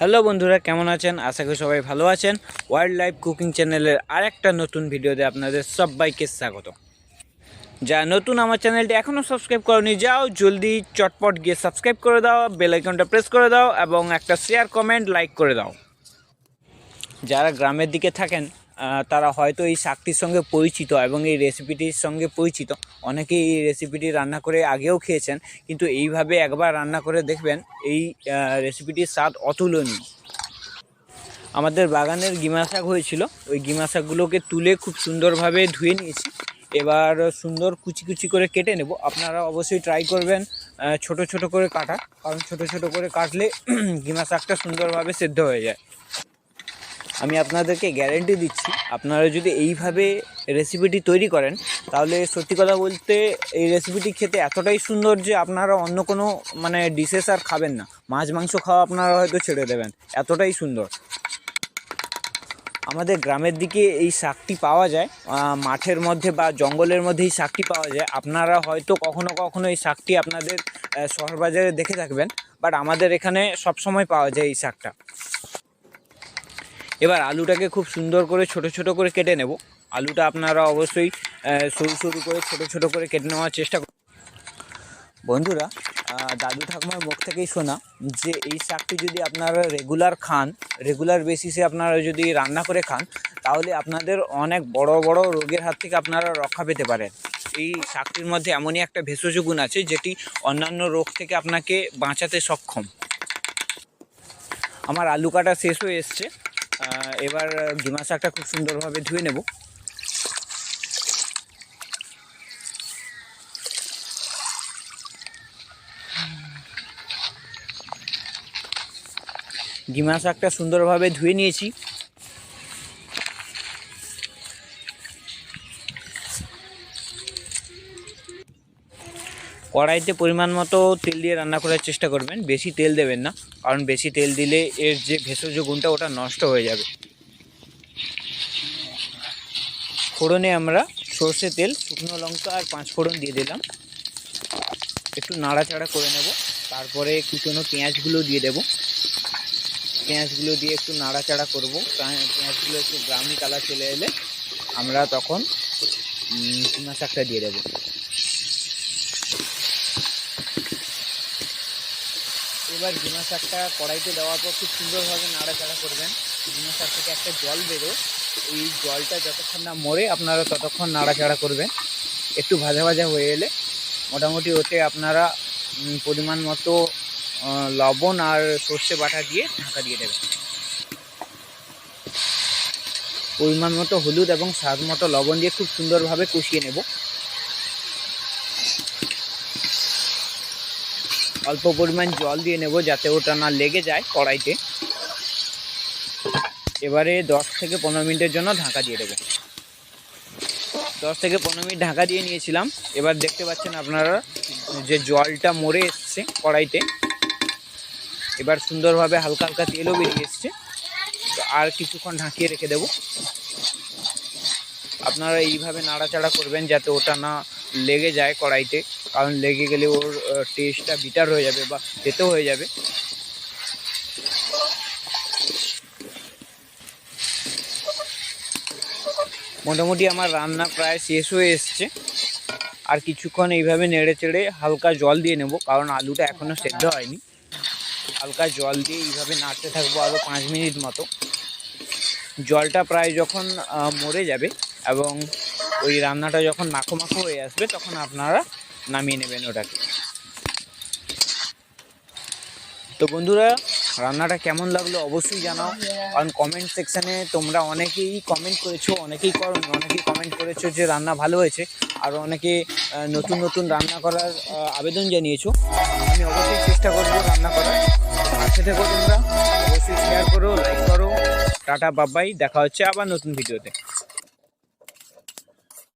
Hello বন্ধুরা, কেমন আছেন? আশা করি সবাই ভালো আছেন। ওয়াইল্ড লাইফ কুকিং চ্যানেলের আরেকটা নতুন ভিডিওতে আপনাদের সবাইকে স্বাগত। যা নতুন আমার চ্যানেলটি এখনও সাবস্ক্রাইব করনি, যাও জলদি চটপট গিয়ে সাবস্ক্রাইব করে দাও বেল আইকনটা প্রেস করে দাও এবং একটা শেয়ার কমেন্ট লাইক করে দাও। যারা গ্রামের দিকে থাকেন তারা হয়তো এই শাকটির সঙ্গে পরিচিত এবং এই রেসিপিটির সঙ্গে পরিচিত। অনেকেই এই রেসিপিটি রান্না করে আগেও খেয়েছেন, কিন্তু এইভাবে একবার রান্না করে দেখবেন এই রেসিপিটির স্বাদ অতুলনীয়। আমাদের বাগানের গিমা শাক হয়েছিল, ওই গিমা শাকগুলোকে তুলে খুব সুন্দরভাবে ধুয়ে নিয়েছি। এবার সুন্দর কুচি কুচি করে কেটে নেব। আপনারা অবশ্যই ট্রাই করবেন ছোট ছোট করে কাটা, কারণ ছোট ছোট করে কাটলে গিমা শাকটা সুন্দরভাবে সেদ্ধ হয়ে যায়। আমি আপনাদেরকে গ্যারেন্টি দিচ্ছি, আপনারা যদি এইভাবে রেসিপিটি তৈরি করেন, তাহলে সত্যি কথা বলতে এই রেসিপিটি খেতে এতটাই সুন্দর যে আপনারা অন্য কোনো মানে ডিশেস আর খাবেন না। মাছ, মাংস খাওয়া আপনারা হয়তো ছেড়ে দেবেন, এতটাই সুন্দর। আমাদের গ্রামের দিকে এই শাকটি পাওয়া যায় মাঠের মধ্যে বা জঙ্গলের মধ্যে এই শাকটি পাওয়া যায়। আপনারা হয়তো কখনো কখনো এই শাকটি আপনাদের শহর বাজারে দেখে থাকবেন বাট আমাদের এখানে সব সময় পাওয়া যায় এই শাকটা। এবার আলুটাকে খুব সুন্দর করে ছোট ছোট করে কেটে নেব। আলুটা আপনারা অবশ্যই সরু সরু করে ছোট ছোট করে কেটে নেওয়ার চেষ্টা করুন। বন্ধুরা দাদু ঠাকুমার মুখ থেকেই শোনা যে এই শাকটি যদি আপনারা রেগুলার খান রেগুলার বেসিসে আপনারা যদি রান্না করে খান, তাহলে আপনাদের অনেক বড় বড় রোগের হাত থেকে আপনারা রক্ষা পেতে পারেন। এই শাকটির মধ্যে এমনই একটা ভেষজ গুণ আছে যেটি অন্যান্য রোগ থেকে আপনাকে বাঁচাতে সক্ষম। আমার আলু কাটা শেষ হয়ে এসছে। এবার গিমা শাকটা খুব সুন্দরভাবে ধুয়ে নেব। গিমা শাকটা সুন্দরভাবে ধুয়ে নিয়েছি। কড়াইতে পরিমাণ মতো তেল দিয়ে রান্না করার চেষ্টা করবেন, বেশি তেল দেবেন না। কারণ বেশি তেল দিলে এর যে ভেষজ গুণটা ওটা নষ্ট হয়ে যাবে। ফোড়নে আমরা সর্ষে তেল, শুকনো লঙ্কা আর পাঁচ ফোড়ন দিয়ে দিলাম। একটু নাড়াচাড়া করে নেব, তারপরে কুচনো পেঁয়াজগুলো দিয়ে দেব। পেঁয়াজগুলো দিয়ে একটু নাড়াচাড়া করব পেঁয়াজগুলো একটু ব্রাউনি কালার চলে এলে আমরা তখন শাকটা দিয়ে দেবো। এবার ডিমা শাকটা কড়াইতে দেওয়ার পর খুব সুন্দরভাবে নাড়াচাড়া করবেন। ডিমা শাক থেকে একটা জল বেরো, এই জলটা যতক্ষণ না মরে আপনারা ততক্ষণ নাড়াচাড়া করবেন। একটু ভাজা ভাজা হয়ে এলে মোটামুটি ওতে আপনারা পরিমাণ মতো লবণ আর সর্ষে বাটা দিয়ে ঢাকা দিয়ে দেবেন। পরিমাণ মতো হলুদ এবং স্বাদ মতো লবণ দিয়ে খুব সুন্দরভাবে কষিয়ে নেব। অল্প পরিমাণ জল দিয়ে নেব যাতে ওটা না লেগে যায় কড়াইতে। এবারে দশ থেকে পনেরো মিনিটের জন্য ঢাকা দিয়ে দেবো। দশ থেকে পনেরো মিনিট ঢাকা দিয়ে নিয়েছিলাম। এবার দেখতে পাচ্ছেন আপনারা যে জলটা মরে এসছে কড়াইতে। এবার সুন্দরভাবে হালকা হালকা তেলও বেরিয়ে এসছে। আর কিছুক্ষণ ঢাকিয়ে রেখে দেবো। আপনারা এইভাবে নাড়াচাড়া করবেন যাতে ওটা না লেগে যায় কড়াইতে, কারণ লেগে গেলে ওর টেস্টটা বিটার হয়ে যাবে বা তেতো হয়ে যাবে। মোটামুটি আমার রান্না প্রায় শেষ হয়ে এসছে। আর কিছুক্ষণ এইভাবে নেড়ে চেড়ে হালকা জল দিয়ে নেব, কারণ আলুটা এখনও সেদ্ধ হয়নি। হালকা জল দিয়ে এইভাবে নাড়তে থাকব আরও পাঁচ মিনিট মতো। জলটা প্রায় যখন মরে যাবে এবং ওই রান্নাটা যখন মাখো মাখো হয়ে আসবে, তখন আপনারা নামিয়ে নেবেন ওটাকে। তো বন্ধুরা, রান্নাটা কেমন লাগল অবশ্যই জানাও। কারণ কমেন্ট সেকশানে তোমরা অনেকেই কমেন্ট করেছ, অনেকেই করো অনেকেই কমেন্ট করেছ যে রান্না ভালো হয়েছে, আর অনেকে নতুন নতুন রান্না করার আবেদন জানিয়েছো। আমি অবশ্যই চেষ্টা করব রান্না করার। পাশে থেকো তোমরা। অবশ্যই শেয়ার করো লাইক করো। টাটা বাবাই দেখা হচ্ছে আবার নতুন ভিডিওতে